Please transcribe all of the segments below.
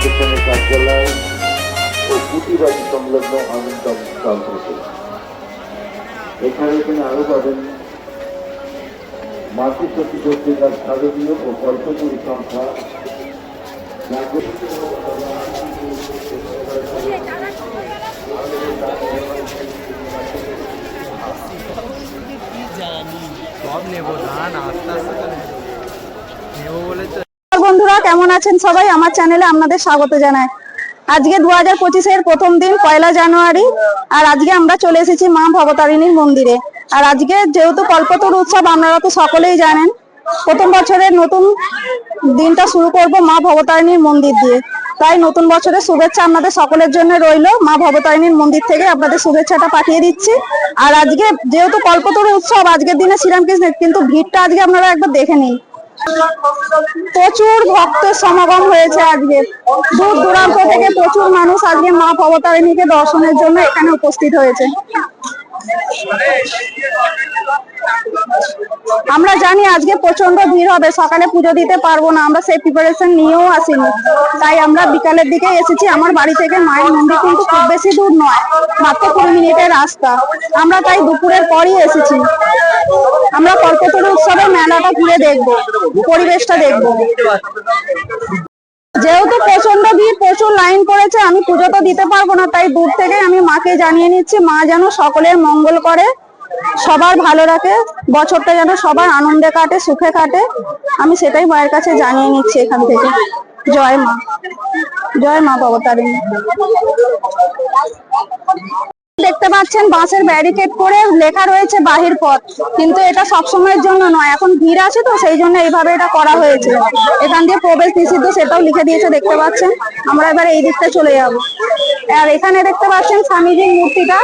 ফাউন্ডেশনের কার্যালয় ও পুঁথিবাড়ি সংলগ্ন আনন্দম থেকে এখানে এখানে আরও পাবেন মাতৃশক্তি পত্রিকার শারদীয় ও কল্পপুরী সংখ্যা সব নেব, ধান, আস্তে আস্তে নেব। বলে তো কেমন আছেন সবাই? আমার চ্যানেলে আপনাদের স্বাগত জানাই। আজকে দু হাজার পঁচিশের প্রথম দিন, পয়লা জানুয়ারি, আর আজকে আমরা চলে এসেছি মা ভবতারিণীর মন্দিরে। আর আজকে যেহেতু কল্পতরু উৎসব, আপনারা তো সকলেই জানেন, প্রথম বছরের নতুন দিনটা শুরু করব মা ভবতারিণীর মন্দির দিয়ে। তাই নতুন বছরের শুভেচ্ছা আপনাদের সকলের জন্য রইল। মা ভবতারিণীর মন্দির থেকে আপনাদের শুভেচ্ছাটা পাঠিয়ে দিচ্ছি। আর আজকে যেহেতু কল্পতরু উৎসব, আজকের দিনে শ্রীরামকৃষ্ণের, কিন্তু ভিড়টা আজকে আপনারা একবার দেখে নিন। প্রচুর ভক্ত সমাগম হয়েছে আজকে। দূর দূরান্ত থেকে প্রচুর মানুষ আজকে মা ভবতারিণীকে দর্শনের জন্য এখানে উপস্থিত হয়েছে। আমরা জানি আজকে প্রচণ্ড ভিড় হবে, সকালে পুজো দিতে পারব না, আমরা সেই প্রিপারেশন নিয়েও আসিনি। তাই আমরা বিকালের দিকে এসেছি, আমার বাড়ি থেকে মায়ের মন্দির কিন্তু খুব বেশি দূর নয়, মাত্র কুড়ি মিনিটের রাস্তা। আমরা তাই দুপুরের পরই এসেছি। আমরা কল্পতরু উৎসবে মেলাটা ঘুরে দেখব, পরিবেশটা দেখব। যেহেতু প্রচণ্ড ভিড়, প্রচুর লাইন পড়েছে আমি পুজো তো দিতে পারব না, তাই দূর থেকে আমি মাকে জানিয়ে নিচ্ছি, মা যেন সকলের মঙ্গল করে, সবার ভালো রাখে, বছরটা যেন সবার আনন্দে কাটে, সুখে কাটে, আমি সেটাই মায়ের কাছে জানিয়ে নিচ্ছি এখান থেকে। জয় মা জয় মা ভবতারিণী। দেখতে পাচ্ছেন বাঁশের ব্যারিকেড করে লেখা রয়েছে বাহির পথ। কিন্তু এটা সব সময়ের জন্য নয়, এখন ভিড় আছে তো, সেই জন্য এইভাবে এটা করা হয়েছে। এখান দিয়ে প্রবেশ নিষিদ্ধ সেটাও লিখে দিয়েছে, দেখতে পাচ্ছেন। আমরা এবার এই দিকটা চলে যাব। আর এখানে দেখতে পাচ্ছেন স্বামীজির মূর্তিটা।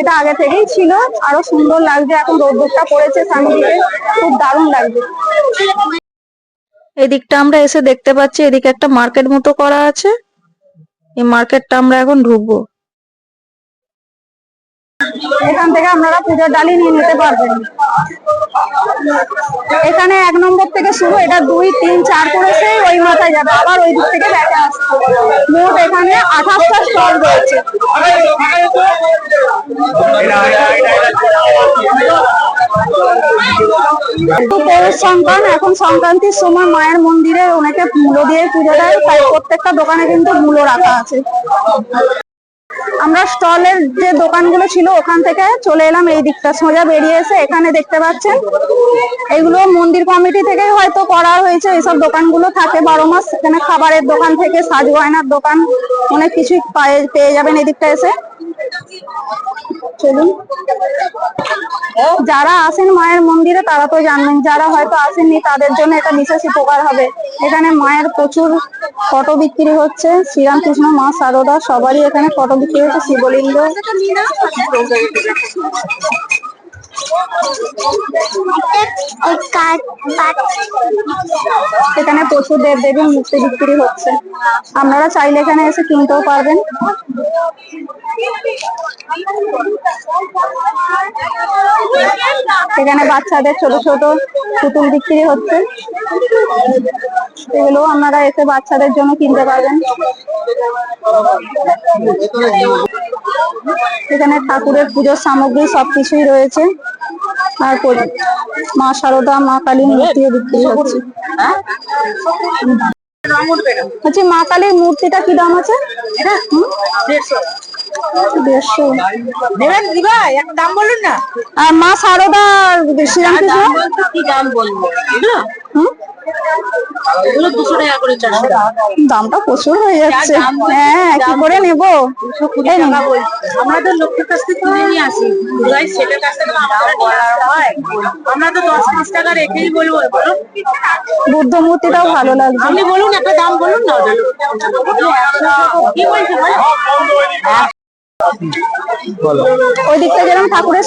এটা আগে থেকেই ছিল, আরও সুন্দর লাগছে, এখন রোদ্দুরটা পড়েছে স্বামীজিকে। খুব দারুণ লাগছে। এই দিকটা আমরা এসে দেখতে পাচ্ছি, এদিকে একটা মার্কেট মতো করা আছে। এই মার্কেটটা আমরা এখন ঢুকবো। এখান থেকে আপনারা পুজোর ডালি নিয়ে নিতে পারবেন। এখানে এক নম্বর থেকে শুরু, এটা দুই, তিন, চার করে সেই ওই মাথায় যাবে। আবার ওই দিক থেকে ব্যাকে আসছে। মোট এখানে আঠাশটা স্টল রয়েছে। সংক্রান্ত, এখন সংক্রান্তির সময় মায়ের মন্দিরে অনেকে মূলো দিয়ে পুজো দেয়, তাই প্রত্যেকটা দোকানে কিন্তু মূলো রাখা আছে। আমরা স্টলের যে দোকানগুলো ছিল ওখান থেকে চলে এলাম, এই দিকটা সোজা বেরিয়ে এসে এখানে দেখতে পাচ্ছেন। এগুলো মন্দির কমিটি থেকে হয়তো করা হয়েছে এইসব দোকানগুলো থাকে বারো মাস, এখানে খাবারের দোকান থেকে সাজ গয়নার দোকান, অনেক কিছুই পেয়ে যাবেন এদিকটা দিকটা এসে। যারা আসেন মায়ের মন্দিরে, তারা তো জানবেন যারা হয়তো আসেননি, তাদের জন্য এটা বিশেষ উপকার হবে। এখানে মায়ের প্রচুর ফটো বিক্রি হচ্ছে। শ্রীরামকৃষ্ণ, মা সারদা, সবারই এখানে ফটো বিক্রি হচ্ছে। শিবলিঙ্গ। এখানে প্রচুর দেব দেবীর মূর্তি বিক্রি হচ্ছে। আপনারা চাইলে এখানে এসে কিনতেও পারবেন। এখানে বাচ্চাদের ছোট ছোট পুতুল বিক্রি হচ্ছে। এগুলো আপনারা এসে বাচ্চাদের জন্য কিনতে পারবেন। এখানে ঠাকুরের পুজোর সামগ্রী সবকিছুই রয়েছে। আর পরি- মা সারদা মা কালীর মূর্তিও বিক্রি হচ্ছে আচ্ছা মা কালীর মূর্তিটা কি দাম আছে? হুম? দেড়শো। নেবেন দিবা এক দাম বলুন না। আর মা সারদা শ্রীরামকৃষ্ণ কি দাম বলব? এগুলো দুশো টাকা করে চারশো দামটা প্রচুর হয়ে যাচ্ছে। হ্যাঁ কি করে নেব? আমরা তো লোকের কাছ থেকে কিনে নিয়ে আসি। ছেলের কাছ থেকে আমরা তো দশ পাঁচ টাকা রেখেই বলব বলো। বুদ্ধ মূর্তিটাও ভালো লাগছে। আপনি বলুন একটা দাম বলুন না কি ওই দিকটা ঠাকুরের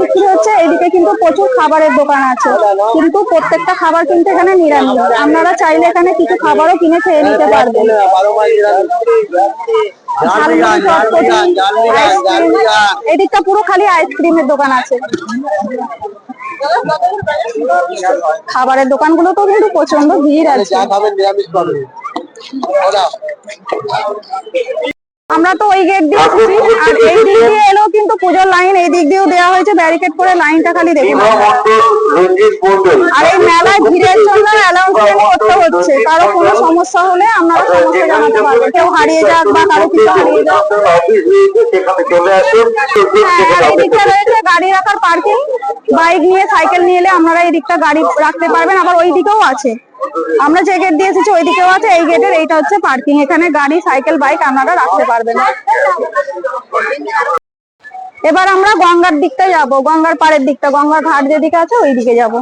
বিক্রি হচ্ছে, এদিকে কিন্তু প্রচুর খাবারের দোকান আছে। কিন্তু প্রত্যেকটা খাবার এখানে নিরামিষ। আপনারা চাইলে এখানে কিছু খাবারও কিনে খেয়ে নিতে পারবেন। এদিকটা পুরো খালি আইসক্রিমের দোকান আছে। খাবারের তো কিন্তু প্রচণ্ড ভিড় আছে। আমরা তো ওই গেট দিয়ে এসেছি আর এই দিক দিয়ে এলেও কিন্তু পুজোর লাইন এই দিক দিয়েও দেওয়া হয়েছে ব্যারিকেড করে লাইনটা খালি দেখুন আর এই মেলায় ভিড়ের জন্য অ্যানাউন্সমেন্ট করতে হচ্ছে কারও কোনো সমস্যা হলে আপনারা সমস্যা জানাতে পারবেন কেউ হারিয়ে যাক বা কারও কিছু হারিয়ে যাক। হ্যাঁ আর এই দিকটা রয়েছে গাড়ি রাখার পার্কিং বাইক নিয়ে সাইকেল নিয়ে এলে আপনারা এই দিকটা গাড়ি রাখতে পারবেন আবার ওই দিকেও আছে। আমরা যে গেট দিয়ে এসেছি ওই দিকেও আছে, এই গেটের এইটা হচ্ছে পার্কিং এখানে গাড়ি সাইকেল বাইক আপনারা রাখতে পারবেন। এবার আমরা গঙ্গার দিকটা যাব। গঙ্গার পাড়ের দিকটা, গঙ্গার ঘাট যেদিকে আছে ওই দিকে যাব।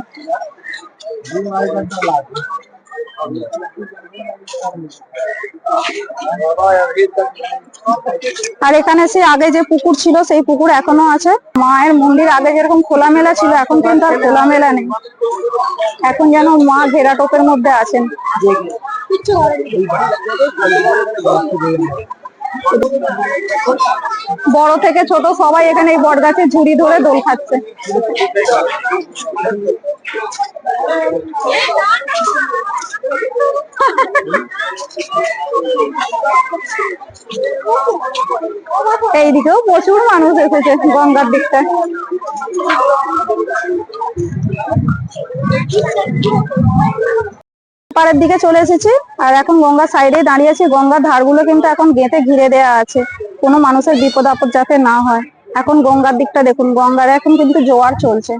আর এখানে সে আগে যে পুকুর ছিল, সেই পুকুর এখনও আছে। মায়ের মন্দির আগে যেরকম খোলামেলা ছিল, এখন কিন্তু আর খোলামেলা নেই। এখন যেন মা ঘেরাটোপের মধ্যে আছেন। বড় থেকে ছোট সবাই এখানে এই বট গাছে ঝুড়ি ধরে দোল খাচ্ছে। এইদিকেও প্রচুর মানুষ এসেছে গঙ্গার দিকটা পাড়ের দিকে চলে এসেছি, আর এখন গঙ্গার সাইডে দাঁড়িয়ে আছি। গঙ্গার ধারগুলো কিন্তু এখন গেঁথে ঘিরে দেয়া আছে। কোনো মানুষের বিপদ আপদ যাতে না হয়। এখন গঙ্গার দিকটা দেখুন, গঙ্গার এখন কিন্তু জোয়ার চলছে।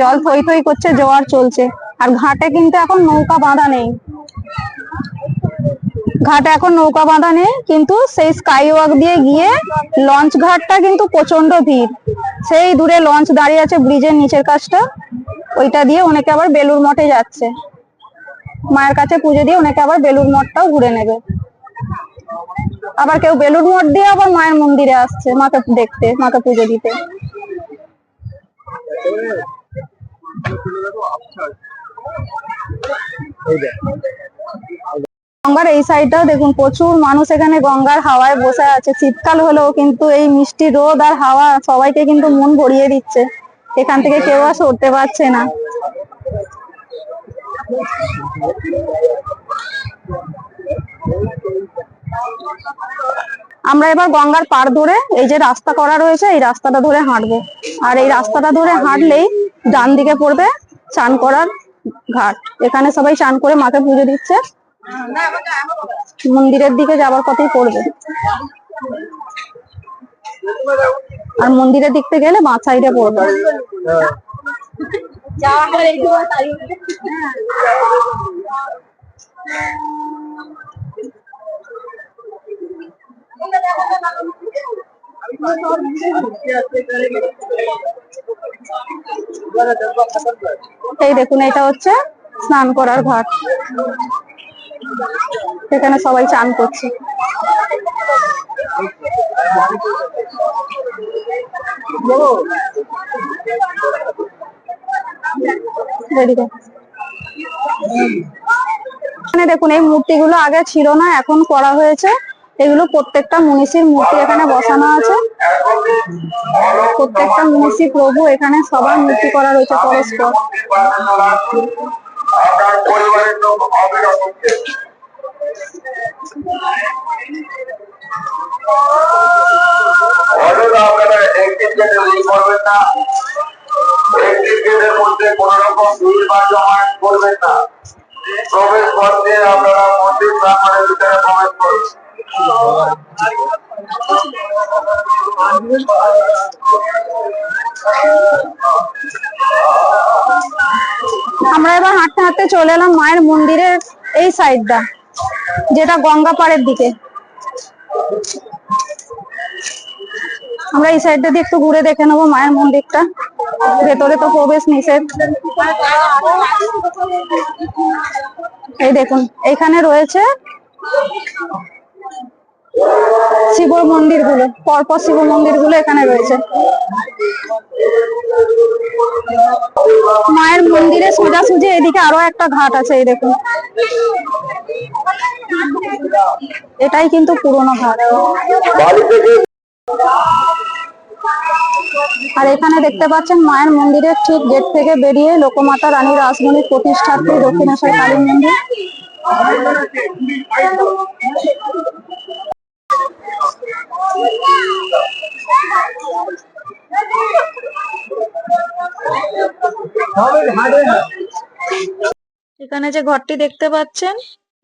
জল থই থই করছে, জোয়ার চলছে। আর ঘাটে কিন্তু এখন নৌকা বাঁধা নেই। ঘাটে এখন নৌকা বাঁধা নেই, কিন্তু সেই স্কাই ওয়াক দিয়ে গিয়ে লঞ্চ ঘাটটা কিন্তু প্রচণ্ড ভিড়। সেই দূরে লঞ্চ দাঁড়িয়ে আছে ব্রিজের নিচের কাছটা ওইটা দিয়ে অনেকে আবার বেলুর মঠে যাচ্ছে। মায়ের কাছে পুজো দিয়ে অনেকে আবার বেলুর মঠটাও ঘুরে নেবে। আবার কেউ বেলুর মঠ দিয়ে আবার মায়ের মন্দিরে আসছে, মাকে দেখতে, মাকে পুজো দিতে। গঙ্গার এই সাইডটাও দেখুন, প্রচুর মানুষ এখানে গঙ্গার হাওয়ায় বসে আছে। শীতকাল হলেও কিন্তু এই মিষ্টি রোদ আর হাওয়া সবাইকে কিন্তু মন ভরিয়ে দিচ্ছে। এখান থেকে কেউ আর সরতে পারছে না। আমরা এবার গঙ্গার পার ধরে এই যে রাস্তা করা রয়েছে, এই রাস্তাটা ধরে হাঁটবো। আর এই রাস্তাটা ধরে হাঁটলেই ডান দিকে পড়বে চান করার ঘাট। এখানে সবাই চান করে মাকে পুজো দিচ্ছে। মন্দিরের দিকে যাবার কথাই পড়বে। আর মন্দিরের দিক থেকে গেলে বাঁ সাইডে পড়বে। এই দেখুন, এটা হচ্ছে স্নান করার ঘাট। এখানে সবাই চান করছে। এখানে দেখুন, এই মূর্তিগুলো আগে ছিল না, এখন করা হয়েছে। এগুলো প্রত্যেকটা মনীষীর মূর্তি এখানে বসানো আছে। প্রত্যেকটা মনীষী প্রভু এখানে সবার মূর্তি করা রয়েছে পরস্পর। আপনার পরিবারের লোক অবিরত অযথা আপনারা একটি গেটে ভিড় করবেন না, একটি গেটের মধ্যে কোন রকম ভিড় বা না। প্রবেশ দিয়ে আপনারা মন্দির প্রাঙ্গণের ভিতরে প্রবেশ করবেন আমরা এবার হাঁটতে হাঁটতে চলে এলাম মায়ের মন্দিরের এই সাইডটা, যেটা গঙ্গা পাড়ের দিকে। আমরা এই সাইডটা দিয়ে একটু ঘুরে দেখে নেব মায়ের মন্দিরটা। ভেতরে তো প্রবেশ নিষেধ। এই দেখুন, এখানে রয়েছে শিব মন্দিরগুলো, পরপর শিব মন্দিরগুলো এখানে রয়েছে। মন্দিরে সোজাসুজি এদিকে আরও একটা ঘাট আছে, এই দেখুন। এটাই কিন্তু পুরোনো ঘাট। আর এখানে দেখতে পাচ্ছেন মায়ের মন্দিরের ঠিক গেট থেকে বেরিয়ে লোকমাতা রানী রাসমণির প্রতিষ্ঠাত্রী দক্ষিণেশ্বর কালী মন্দির। এখানে যে ঘরটি দেখতে পাচ্ছেন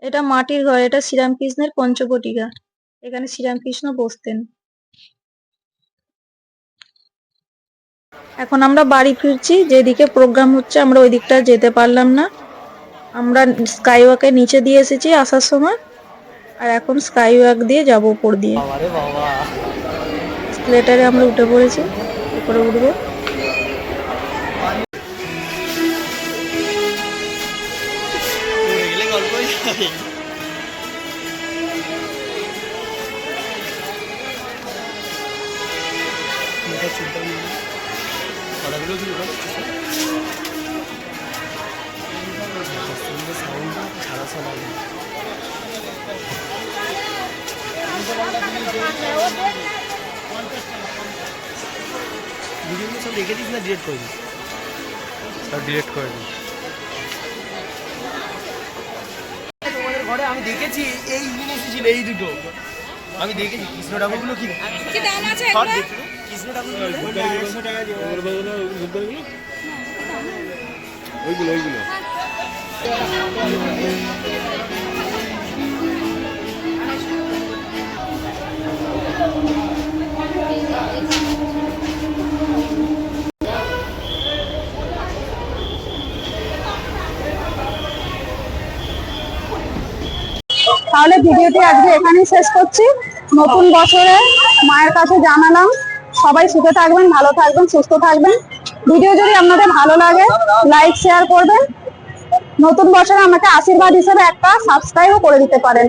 এটা মাটির ঘর এটা শ্রীরামকৃষ্ণের পঞ্চবটিকা। এখানে শ্রীরামকৃষ্ণ বসতেন। এখন আমরা বাড়ি ফিরছি যেদিকে প্রোগ্রাম হচ্ছে আমরা ওই দিকটা যেতে পারলাম না। আমরা স্কাই ওয়াকের নিচে দিয়ে এসেছি আসার সময় আর এখন স্কাই ওয়াক দিয়ে যাব উপর দিয়ে। বাবা। আমরা উঠে পড়েছি উপরে উঠবো। কথাগুলো কি বলো? ছাড়া শোনা ভিডিওগুলো সব রেখে দিস না ডিলিট করে দিস সব ডিলিট করে দিস ঘরে আমি দেখেছি, এই জিনিস ছিল এই দুটো আমি দেখেছি কৃষ্ণ ঠাকুরগুলো কি? সব দেখি। কৃষ্ণ ঠাকুরগুলো ওইগুলো ওইগুলো। তাহলে ভিডিওটি আজকে এখানেই শেষ করছি। নতুন বছরে মায়ের কাছে জানালাম। সবাই সুখে থাকবেন, ভালো থাকবেন, সুস্থ থাকবেন। ভিডিও যদি আপনাদের ভালো লাগে, লাইক, শেয়ার করবেন। নতুন বছরে আমাকে আশীর্বাদ হিসেবে একটা সাবস্ক্রাইবও করে দিতে পারেন।